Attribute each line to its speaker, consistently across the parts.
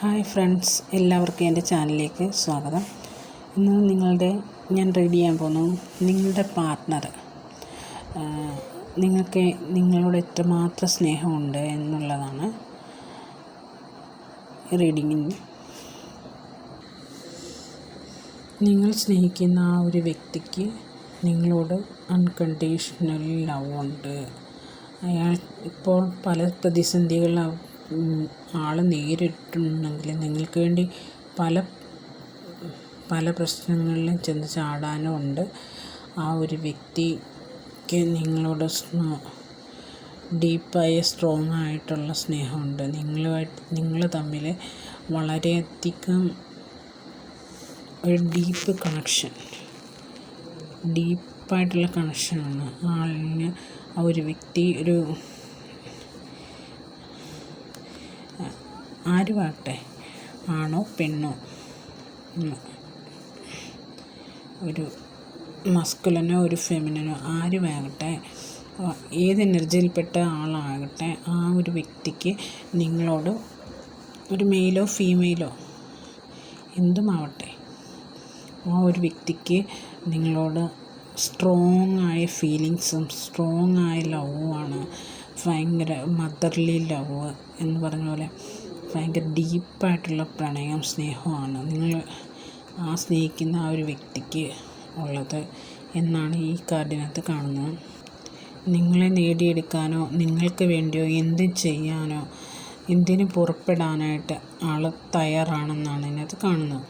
Speaker 1: Hi friends എല്ലാവർക്കും എന്റെ ചാനലിലേക്ക് സ്വാഗതം. ഇന്ന് നിങ്ങളുടെ ഞാൻ റെഡി ചെയ്യാൻ പോകുന്നു നിങ്ങളുടെ പാർട്ട്ണർ നിങ്ങൾക്ക് നിങ്ങളോട് എത്രമാത്രം സ്നേഹമുണ്ട് എന്നുള്ളതാണ് റീഡിങ്ങിന് നിങ്ങൾ സ്നേഹിക്കുന്ന ആ ഒരു വ്യക്തിക്ക് നിങ്ങളോട് അൺകണ്ടീഷണൽ ലവ് ഉണ്ട്. അയാൾ ഇപ്പോൾ പല പ്രതിസന്ധികൾ ആൾ നേരിട്ടുണ്ടെങ്കിൽ നിങ്ങൾക്ക് വേണ്ടി പല പല പ്രശ്നങ്ങളിലും ചെന്ന് ചാടാനും ഉണ്ട്. ആ ഒരു വ്യക്തിക്ക് നിങ്ങളോട് ഡീപ്പായ സ്ട്രോങ് ആയിട്ടുള്ള സ്നേഹമുണ്ട്. നിങ്ങളുമായിട്ട് നിങ്ങൾ തമ്മിൽ വളരെയധികം ഒരു ഡീപ്പ് കണക്ഷൻ ഡീപ്പായിട്ടുള്ള കണക്ഷനാണ് ആളിന് ആ ഒരു വ്യക്തി ഒരു ആരുമാകട്ടെ ആണോ പെണ്ണോ? ഒരു മസ്കുലനോ ഒരു ഫെമിനനോ ആരുമാകട്ടെ ഏത് എനർജിയിൽപ്പെട്ട ആളാകട്ടെ? ആ ഒരു വ്യക്തിക്ക് നിങ്ങളോട് ഒരു മെയിലോ ഫീമെയിലോ എന്തുമാവട്ടെ? ആ ഒരു വ്യക്തിക്ക് നിങ്ങളോട് സ്ട്രോങ് ആയ ഫീലിങ്സും സ്ട്രോങ് ആയ ലവുമാണ് ഭയങ്കര മദർലി ലവ് എന്ന് പറഞ്ഞ പോലെ ഭയങ്കര ഡീപ്പായിട്ടുള്ള പ്രണയം സ്നേഹമാണ് നിങ്ങൾ ആ സ്നേഹിക്കുന്ന ആ ഒരു വ്യക്തിക്ക് ഉള്ളത് എന്നാണ് ഈ കാർഡിനകത്ത് കാണുന്നത്. നിങ്ങളെ നേടിയെടുക്കാനോ നിങ്ങൾക്ക് വേണ്ടിയോ എന്ത് ചെയ്യാനോ എന്തിനു പുറപ്പെടാനായിട്ട് ആൾ തയ്യാറാണെന്നാണ് ഇതിനകത്ത് കാണുന്നത്.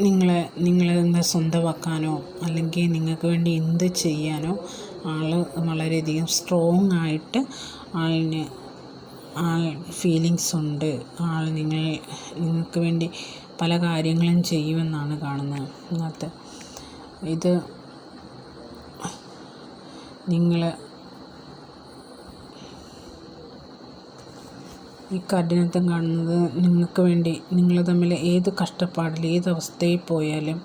Speaker 1: നിങ്ങളെ നിങ്ങളെ സ്വന്തമാക്കാനോ അല്ലെങ്കിൽ നിങ്ങൾക്ക് വേണ്ടി എന്ത് ചെയ്യാനോ ആൾ വളരെയധികം സ്ട്രോങ് ആയിട്ട് ആളിന് ആൾ ഫീലിങ്സ് ഉണ്ട്. ആൾ നിങ്ങളെ നിങ്ങൾക്ക് വേണ്ടി പല കാര്യങ്ങളും ചെയ്യുമെന്നാണ് കാണുന്നത്. ഇതിനകത്ത് ഇത് നിങ്ങൾ ഈ കഠിനത്വം കാണുന്നത് നിങ്ങൾക്ക് വേണ്ടി. നിങ്ങൾ തമ്മിൽ ഏത് കഷ്ടപ്പാടിൽ ഏത് അവസ്ഥയിൽ പോയാലും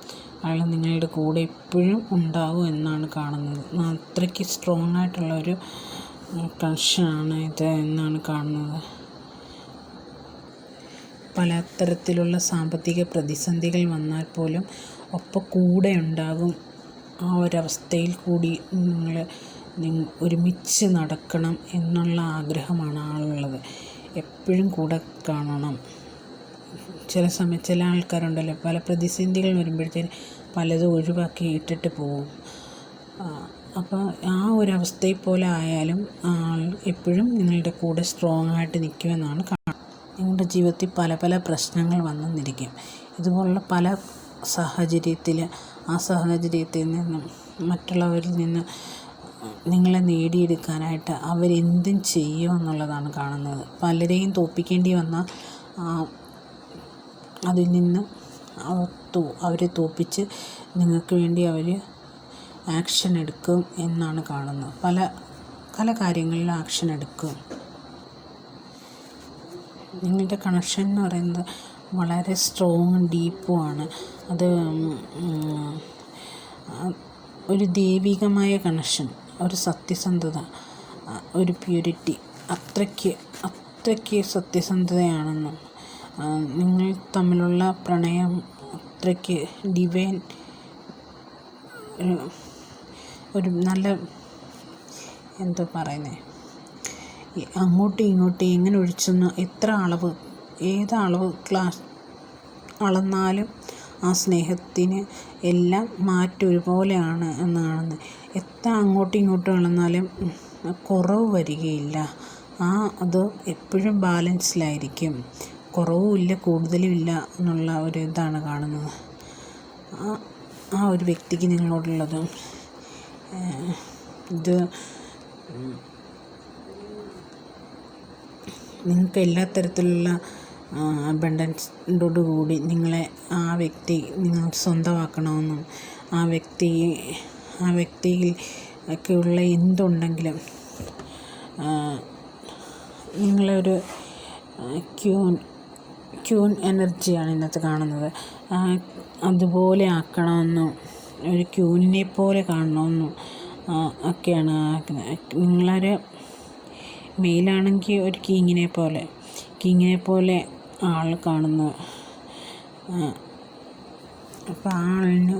Speaker 1: അയാൾ നിങ്ങളുടെ കൂടെ എപ്പോഴും ഉണ്ടാവും എന്നാണ് കാണുന്നത്. അത്രയ്ക്ക് സ്ട്രോങ് ആയിട്ടുള്ള ഒരു കണക്ഷനാണ് ഇത് എന്നാണ് കാണുന്നത്. പല തരത്തിലുള്ള സാമ്പത്തിക പ്രതിസന്ധികൾ വന്നാൽ പോലും ഒപ്പം കൂടെ ഉണ്ടാകും. ആ ഒരവസ്ഥയിൽ കൂടി നിങ്ങൾ ഒരുമിച്ച് നടക്കണം എന്നുള്ള ആഗ്രഹമാണ് ആളുള്ളത്. എപ്പോഴും കൂടെ കാണണം. ചില സമയം ചില ആൾക്കാരുണ്ടല്ലോ പല പ്രതിസന്ധികൾ വരുമ്പോഴത്തേന് പലതും ഒഴിവാക്കി ഇട്ടിട്ട് പോകും. അപ്പോൾ ആ ഒരവസ്ഥയിൽ പോലെ ആയാലും ആൾ എപ്പോഴും നിങ്ങളുടെ കൂടെ സ്ട്രോങ് ആയിട്ട് നിൽക്കുമെന്നാണ് കാണുന്നത്. നിങ്ങളുടെ ജീവിതത്തിൽ പല പല പ്രശ്നങ്ങൾ വന്നെന്നിരിക്കും ഇതുപോലുള്ള പല സാഹചര്യത്തിൽ ആ സാഹചര്യത്തിൽ നിന്നും മറ്റുള്ളവരിൽ നിന്ന് നിങ്ങളെ നേടിയെടുക്കാനായിട്ട് അവരെന്തും ചെയ്യുമെന്നുള്ളതാണ് കാണുന്നത്. പലരെയും തോപ്പിക്കേണ്ടി വന്നാൽ അതിൽ നിന്ന് അവർ അവരെ തോപ്പിച്ച് നിങ്ങൾക്ക് വേണ്ടി അവർ ആക്ഷൻ എടുക്കും എന്നാണ് കാണുന്നത്. പല പല കാര്യങ്ങളിലും ആക്ഷൻ എടുക്കും. നിങ്ങളുടെ കണക്ഷൻ എന്ന് പറയുന്നത് വളരെ സ്ട്രോങ് ഡീപ്പുമാണ് അത് ഒരു ദൈവികമായ കണക്ഷൻ ഒരു സത്യസന്ധത ഒരു പ്യൂരിറ്റി അത്രയ്ക്ക് അത്രയ്ക്ക് സത്യസന്ധതയാണെന്നും നിങ്ങൾ തമ്മിലുള്ള പ്രണയം അത്രയ്ക്ക് ഡിവൈൻ ഒരു നല്ല എന്തോ പറയുന്നത് അങ്ങോട്ടും ഇങ്ങോട്ടും എങ്ങനെ ഒഴിച്ചെന്ന് എത്ര അളവ് ഏത് അളവ് ക്ലാസ് അളന്നാലും ആ സ്നേഹത്തിന് എല്ലാം മാറ്റം ഒരുപോലെയാണ് എന്നാണ് എത്ര അങ്ങോട്ടും ഇങ്ങോട്ടും അളന്നാലും കുറവ് വരികയില്ല. ആ അത് എപ്പോഴും ബാലൻസിലായിരിക്കും. കുറവുമില്ല കൂടുതലുമില്ല എന്നുള്ള ഒരു ഇതാണ് കാണുന്നത്. ആ ആ ഒരു വ്യക്തിക്ക് നിങ്ങളോടുള്ളത്. ഇത് നിങ്ങൾക്ക് എല്ലാ തരത്തിലുള്ള അബണ്ടൻസോടു കൂടി നിങ്ങളെ ആ വ്യക്തി നിങ്ങൾ സ്വന്തമാക്കണമെന്നും ആ വ്യക്തി ആ വ്യക്തിയിൽ ഒക്കെയുള്ള എന്തുണ്ടെങ്കിലും നിങ്ങളൊരു ക്യൂൻ ക്യൂൻ എനർജിയാണ് ഇന്നത്തെ കാണുന്നത്. അതുപോലെ ആക്കണമെന്നും ഒരു ക്യൂനിനെ പോലെ കാണണമെന്നും ഒക്കെയാണ് നിങ്ങളൊരു മെയിലാണെങ്കിൽ ഒരു കിങ്ങിനെ പോലെ കിങ്ങിനെ പോലെ ആൾ കാണുന്നു അപ്പോൾ ആ ആളിന്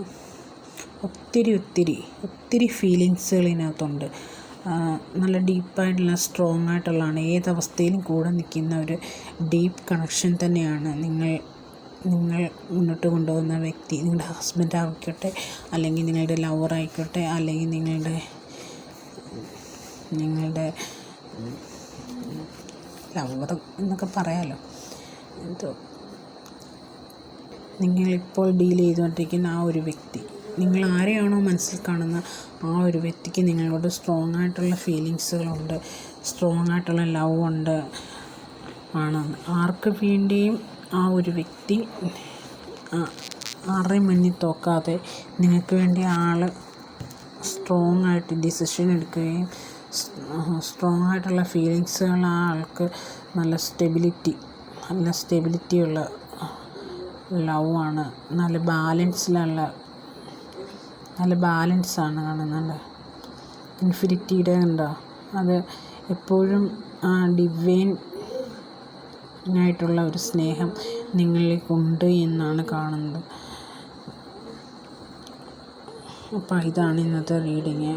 Speaker 1: ഒത്തിരി ഒത്തിരി ഒത്തിരി ഫീലിങ്സുകൾ ഇതിനകത്തുണ്ട്. നല്ല ഡീപ്പായിട്ടുള്ള സ്ട്രോങ് ആയിട്ടുള്ളതാണ് ഏതവസ്ഥയിലും കൂടെ നിൽക്കുന്ന ഒരു ഡീപ്പ് കണക്ഷൻ തന്നെയാണ് നിങ്ങൾ നിങ്ങൾ മുന്നോട്ട് കൊണ്ടുപോകുന്ന വ്യക്തി നിങ്ങളുടെ ഹസ്ബൻഡ് ആയിക്കോട്ടെ അല്ലെങ്കിൽ നിങ്ങളുടെ ലവർ ആയിക്കോട്ടെ അല്ലെങ്കിൽ നിങ്ങളുടെ നിങ്ങളുടെ ലവർ എന്നൊക്കെ പറയാമല്ലോ എന്തോ. നിങ്ങളിപ്പോൾ ഡീൽ ചെയ്തുകൊണ്ടിരിക്കുന്ന ആ ഒരു വ്യക്തി നിങ്ങൾ ആരെയാണോ മനസ്സിൽ കാണുന്ന ആ ഒരു വ്യക്തിക്ക് നിങ്ങളോട് സ്ട്രോങ് ആയിട്ടുള്ള ഫീലിങ്സുകളുണ്ട് സ്ട്രോങ് ആയിട്ടുള്ള ലവ് ഉണ്ട് ആണ്. ആർക്ക് വേണ്ടിയും ആ ഒരു വ്യക്തി ആരുടെയും മുന്നിൽ തോക്കാതെ നിങ്ങൾക്ക് വേണ്ടി ആൾ സ്ട്രോങ് ആയിട്ട് ഡിസിഷൻ എടുക്കുകയും സ്ട്രോങ് ആയിട്ടുള്ള ഫീലിങ്സുകൾ ആ ആൾക്ക് നല്ല സ്റ്റെബിലിറ്റി നല്ല സ്റ്റെബിലിറ്റിയുള്ള ലവ് ആണ്. നല്ല ബാലൻസിലുള്ള നല്ല ബാലൻസാണ് കാണുന്നത്. ഇൻഫിനിറ്റിയുടെ ഉണ്ടോ അത് എപ്പോഴും ആ ഡിവൈൻ ആയിട്ടുള്ള ഒരു സ്നേഹം നിങ്ങളിലേക്കുണ്ട് എന്നാണ് കാണുന്നത്. അപ്പോൾ ഇതാണ് ഇന്നത്തെ റീഡിങ്.